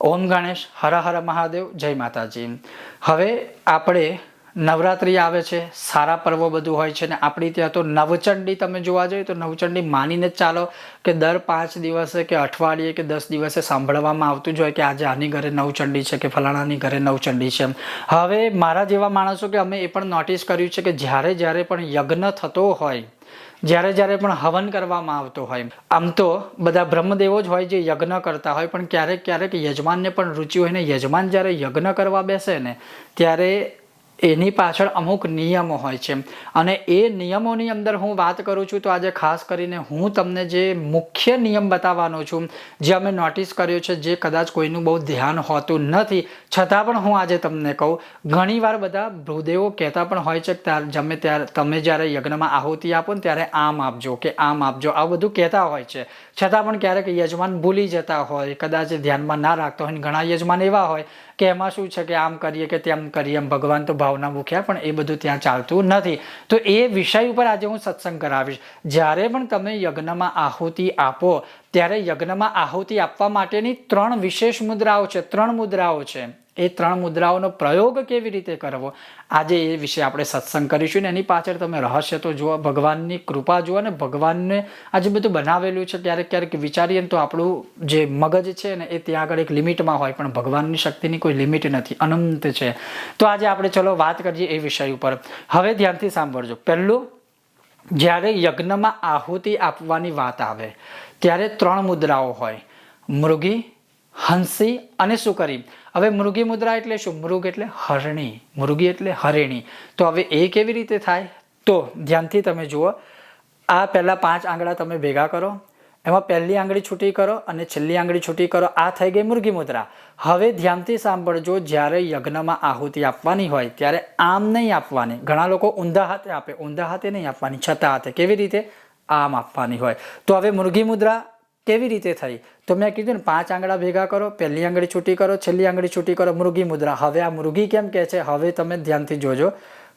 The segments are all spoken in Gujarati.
ઓમ ગણેશ, હર હર મહાદેવ, જય માતાજી. હવે આપણે નવરાત્રિ આવે છે, સારા પર્વો બધું હોય છે ને આપણી ત્યાં તો નવચંડી તમે જોવા જઈએ તો નવચંડી માનીને જ ચાલો કે દર પાંચ દિવસે કે અઠવાડિયે કે દસ દિવસે સાંભળવામાં આવતું જ હોય કે આજે આની ઘરે નવચંડી છે કે ફલાણાની ઘરે નવચંડી છે હવે મારા જેવા માણસો કે અમે એ પણ નોટિસ કર્યું છે કે જ્યારે જ્યારે પણ યજ્ઞ થતો હોય જ્યારે જ્યારે પણ હવન કરવામાં આવતો હોય, આમ તો બધા બ્રહ્મદેવો જ હોય જે યજ્ઞ કરતા હોય, પણ ક્યારેક ક્યારેક યજમાનને પણ રુચિ હોય ને યજમાન જ્યારે યજ્ઞ કરવા બેસે ને, ત્યારે એની પાછળ અમુક નિયમો હોય છે. અને એ નિયમોની અંદર હું વાત કરું છું તો આજે ખાસ કરીને હું તમને જે મુખ્ય નિયમ બતાવવાનો છું, જે અમે નોટિસ કર્યો છે, જે કદાચ કોઈનું બહુ ધ્યાન હોતું નથી, છતાં પણ હું આજે તમને કહું, ઘણીવાર બધા ભૂદેવો કહેતા પણ હોય છે કે જમે ત્યારે તમે જ્યારે યજ્ઞમાં આહુતિ આપો ને ત્યારે આમ આપજો કે આમ આપજો આ બધું કહેતા હોય છે. છતાં પણ ક્યારેક યજમાન ભૂલી જતા હોય, કદાચ ધ્યાનમાં ના રાખતો હોય ઘણા યજમાન એવા હોય કે એમાં શું છે કે આમ કરીએ કે તેમ કરીએ એમ ભગવાન તો ભાવના મૂક્યા પણ એ બધું ત્યાં ચાલતું નથી. તો એ વિષય ઉપર આજે હું સત્સંગ કરાવીશ. જ્યારે પણ તમે યજ્ઞમાં આહુતિ આપો, ત્યારે યજ્ઞમાં આહુતિ આપવા માટેની ત્રણ વિશેષ મુદ્રાઓ છે, ત્રણ મુદ્રાઓ છે. એ ત્રણ મુદ્રાઓનો પ્રયોગ કેવી રીતે કરવો? આજે એ વિશે આપણે સત્સંગ કરીશું ને એની પાછળ તમે રહસ્ય તો જુઓ, ભગવાનની કૃપા જુઓ ને ભગવાનને આજે બધું બનાવેલું છે. ક્યારેક ક્યારેક વિચારીએ ને તો આપણું જે મગજ છે ને એ ત્યાં આગળ એક લિમિટમાં હોય, પણ ભગવાનની શક્તિની કોઈ લિમિટ નથી, અનંત છે. તો આજે આપણે ચલો વાત કરીએ એ વિષય ઉપર. હવે ધ્યાનથી સાંભળજો. પહેલું, જ્યારે યજ્ઞમાં આહુતિ આપવાની વાત આવે, ત્યારે ત્રણ મુદ્રાઓ હોય. મૃગી હંસી અને સુકરી. હવે મૃગી મુદ્રા એટલે શું? મૃગ એટલે હરણી. મૃગી એટલે હરેણી. તો હવે એ કેવી રીતે થાય? તો ધ્યાનથી તમે જુઓ. આ પહેલાં પાંચ આંગળા તમે ભેગા કરો. એમાં પહેલી આંગળી છૂટી કરો અને છેલ્લી આંગળી છૂટી કરો. આ થઈ ગઈ મૃગી મુદ્રા. હવે ધ્યાનથી સાંભળજો, જ્યારે યજ્ઞમાં આહુતિ આપવાની હોય, ત્યારે આમ નહીં આપવાની. ઘણા લોકો ઊંધા હાથે આપે. ઊંધા હાથે નહીં આપવાની, છતાં હાથે. કેવી રીતે? આમ આપવાની હોય. તો હવે મૃગી મુદ્રા કેવી રીતે થઈ? તો મેં કીધું ને, પાંચ આંગળા ભેગા કરો, પહેલી આંગળી છૂટી કરો, છેલ્લી આંગળી છૂટી કરો, મૃગી મુદ્રા. હવે આ મૃગી કેમ કહે છે? હવે તમે ધ્યાનથી જોજો.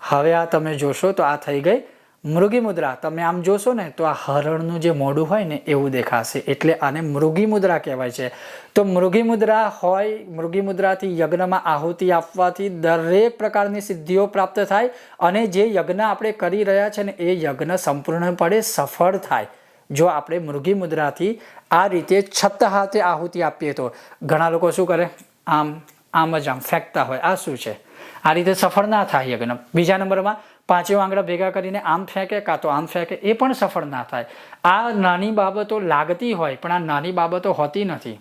હવે આ તમે જોશો તો આ થઈ ગઈ મૃગી મુદ્રા. તમે આમ જોશો ને તો આ હરણનું જે મોઢું હોય ને એવું દેખાશે. એટલે આને મૃગી મુદ્રા કહેવાય છે. તો મૃગી મુદ્રા હોય, મૃગી મુદ્રાથી યજ્ઞમાં આહુતિ આપવાથી દરેક પ્રકારની સિદ્ધિઓ પ્રાપ્ત થાય અને જે યજ્ઞ આપણે કરી રહ્યા છે ને એ યજ્ઞ સંપૂર્ણપણે સફળ થાય. જો આપણે મૃગી મુદ્રાથી આ રીતે છત હાથે આહુતિ આપીએ તો ઘણા લોકો શું કરે? આમ આમ જ આમ ફેંકતા હોય. આ શું છે? આ રીતે સફળ ના થાય યજ્ઞ. બીજા નંબરમાં પાંચેય આંગળા ભેગા કરીને આમ ફેંકે કાં તો આમ ફેંકે, એ પણ સફળ ના થાય. આ નાની બાબતો લાગતી હોય, પણ આ નાની બાબતો હોતી નથી.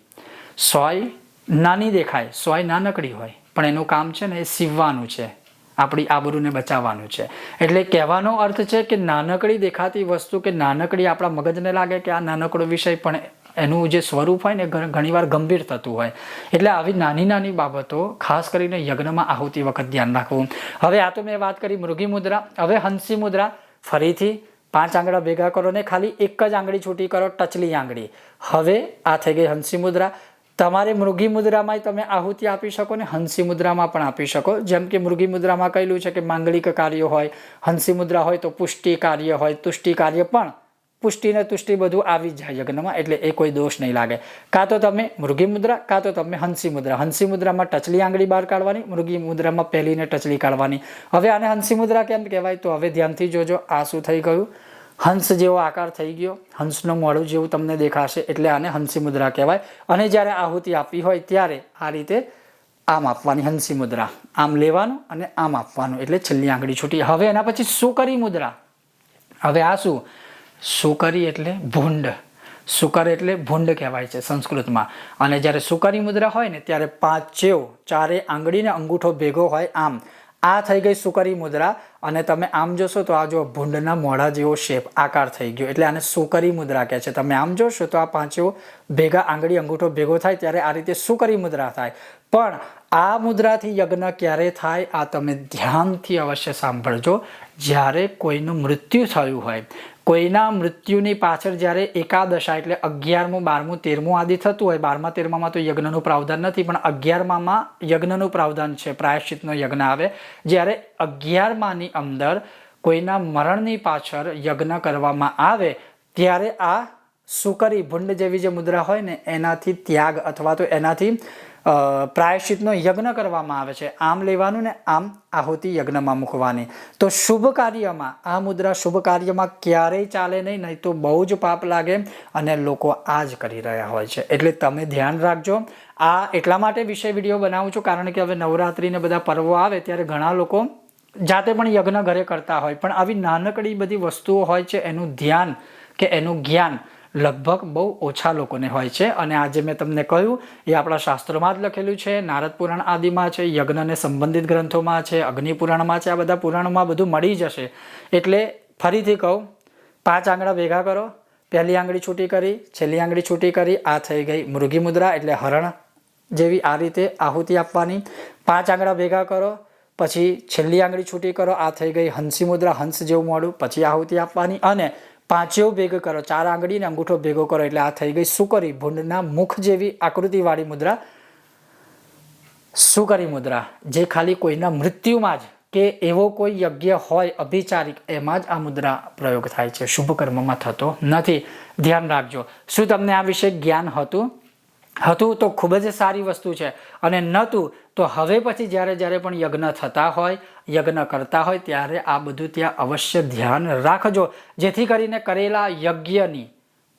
સોય નાની દેખાય, સોય નાનકડી હોય, પણ એનું કામ છે ને, એ સીવવાનું છે. આપણી આબરૂને બચાવવાનું છે. એટલે કહેવાનો અર્થ છે કે નાનકડી દેખાતી વસ્તુ કે નાનકડી આપણા મગજને લાગે કે આ નાનકડો વિષય પણ એનું જે સ્વરૂપ હોય ને ઘણીવાર ગંભીર થતું હોય. એટલે આવી નાની નાની બાબતો ખાસ કરીને યજ્ઞમાં આહુતિ વખત ધ્યાન રાખવું. હવે આ તો મેં વાત કરી મૃગી મુદ્રા. હવે હંસી મુદ્રા. ફરીથી પાંચ આંગળા ભેગા કરો ને ખાલી એક જ આંગળી છૂટી કરો, ટચલી આંગળી. હવે આ થઈ ગઈ હંસી મુદ્રા. તમારે મૃગી મુદ્રામાં તમે આહુતિ આપી શકો ને હંસી મુદ્રામાં પણ આપી શકો. જેમ કે મૃગી મુદ્રામાં કહેલું છે કે માંગલિક કાર્ય હોય, હંસી મુદ્રા હોય તો પુષ્ટિ કાર્ય હોય, તુષ્ટિ કાર્ય પણ પુષ્ટિને તુષ્ટિ બધું આવી જ જાય યજ્ઞમાં, એટલે એ કોઈ દોષ નહીં લાગે. કાં તો તમે મૃગી મુદ્રા, કાં તો તમે હંસી મુદ્રા. હંસી મુદ્રામાં ટચલી આંગળી બહાર કાઢવાની, મૃગી મુદ્રામાં પહેલીને ટચલી કાઢવાની. હવે આને હંસી મુદ્રા કેમ કહેવાય? તો હવે ધ્યાનથી જોજો, આ શું થઈ ગયું? હંસ જેવો આકાર થઈ ગયો. હંસનું મોડું જેવું તમને દેખાશે એટલે આને હંસી મુદ્રા કહેવાય. અને જ્યારે આહુતિ આપી હોય ત્યારે આ રીતે આમ આપવાની હંસી મુદ્રા. આમ લેવાનું અને આમ આપવાનું. એટલે છેલ્લી આંગળી છૂટી. હવે એના પછી સુકરી મુદ્રા. હવે આ શું? સુકરી એટલે ભૂંડ. સુકર એટલે ભૂંડ કહેવાય છે સંસ્કૃતમાં. અને જ્યારે સુકરી મુદ્રા હોય ને, ત્યારે પાંચેવ ચારે આંગળીને અંગૂઠો ભેગો હોય આમ. આ થઈ ગઈ સુકરી મુદ્રા અને તમે આમ જોશો તો આ જો ભૂંડના મોઢા જેવો શેપ, આકાર થઈ ગયો. એટલે આને સુકરી મુદ્રા કહે છે. તમે આમ જોશો તો આ પાંચો ભેગા આંગળી અંગૂઠો ભેગો થાય ત્યારે આ રીતે સુકરી મુદ્રા થાય. પણ આ મુદ્રાથી યજ્ઞ ક્યારે થાય આ તમે ધ્યાનથી અવશ્ય સાંભળજો. જ્યારે કોઈનું મૃત્યુ થયું હોય કોઈના મૃત્યુની પાછળ જ્યારે એકાદશા એટલે અગિયારમું, બારમું, તેરમું આદિ થતું હોય, બારમા, તેરમામાં તો યજ્ઞનું પ્રાવધાન નથી, પણ અગિયારમામાં યજ્ઞનું પ્રાવધાન છે, પ્રાયશ્ચિતનો યજ્ઞ આવે. જ્યારે અગિયારમાની અંદર કોઈના મરણની પાછળ યજ્ઞ કરવામાં આવે, ત્યારે આ સુકરી ભુંડ જેવી જે મુદ્રા હોય ને, એનાથી ત્યાગ અથવા તો એનાથી પ્રાયશ્ચિતનો યજ્ઞ કરવામાં આવે છે. આમ લેવાનું ને આમ આહુતિ યજ્ઞમાં મૂકવાની. તો શુભ કાર્યમાં, આ મુદ્રા શુભ કાર્યમાં ક્યારેય ચાલે નહીં નહીં તો બહુ જ પાપ લાગે અને લોકો આ જ કરી રહ્યા હોય છે. એટલે તમે ધ્યાન રાખજો. આ એટલા માટે વિષય વીડિયો બનાવું છું, કારણ કે હવે નવરાત્રિને બધા પર્વો આવે ત્યારે ઘણા લોકો જાતે પણ યજ્ઞ ઘરે કરતા હોય. પણ આવી નાનકડી બધી વસ્તુઓ હોય છે, એનું ધ્યાન કે એનું જ્ઞાન લગભગ બહુ ઓછા લોકોને હોય છે. અને આજે મેં તમને કહ્યું, એ આપણા શાસ્ત્રોમાં જ લખેલું છે, નારદ પુરાણ આદિમાં છે યજ્ઞને સંબંધિત ગ્રંથોમાં છે અગ્નિપુરાણમાં છે, આ બધા પુરાણોમાં બધું મળી જશે. એટલે ફરીથી કહું, પાંચ આંગળા ભેગા કરો, પહેલી આંગળી છૂટી કરી, છેલ્લી આંગળી છૂટી કરી, આ થઈ ગઈ મૃગી મુદ્રા એટલે હરણ જેવી આ રીતે આહુતિ આપવાની. પાંચ આંગળા ભેગા કરો, પછી છેલ્લી આંગળી છૂટી કરો, આ થઈ ગઈ હંસી મુદ્રા, હંસ જેવું મોડું પછી આહુતિ આપવાની અને પાંચેવ ભેગો કરો, ચાર આંગળી ને અંગૂઠો ભેગો કરો, એટલે આ થઈ ગઈ સુકરી ભૂંડના મુખ જેવી આકૃતિવાળી મુદ્રા. સુકરી મુદ્રા, જે ખાલી કોઈના મૃત્યુમાં જ કે એવો કોઈ યજ્ઞ હોય અભિચારિક, એમાં જ આ મુદ્રા પ્રયોગ થાય છે. શુભ કર્મમાં થતો નથી. ધ્યાન રાખજો. શું તમને આ વિશે જ્ઞાન હતું? હતું તો ખૂબ જ સારી વસ્તુ છે. અને નહોતું તો હવે પછી જ્યારે જ્યારે પણ યજ્ઞ થતા હોય, યજ્ઞ કરતા હોય ત્યારે આ બધું ત્યાં અવશ્ય ધ્યાન રાખજો. જેથી કરીને કરેલા યજ્ઞની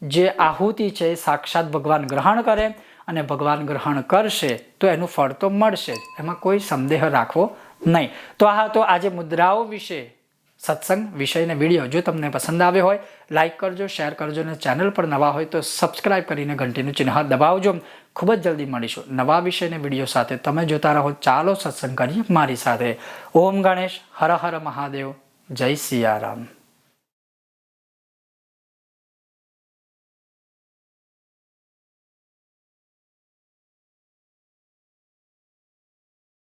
જે આહુતિ છે સાક્ષાત ભગવાન ગ્રહણ કરે અને ભગવાન ગ્રહણ કરશે તો એનું ફળ તો મળશે જ. એમાં કોઈ સંદેહ રાખવો નહીં. તો આ તો આજે મુદ્રાઓ વિશે. સત્સંગ વિષયને વીડિયો જો તમને પસંદ આવ્યો હોય લાઈક કરજો શેર કરજો અને ચેનલ પર નવા હોય તો સબસ્ક્રાઇબ કરીને ઘંટીનું ચિહ્ન દબાવજો. ખૂબ જ જલ્દી મળીશું નવા વિષયને વીડિયો સાથે. તમે જોતા રહો, ચાલો સત્સંગ કરીએ મારી સાથે. ઓમ ગણેશ, હર હર મહાદેવ. જય સિયારામ.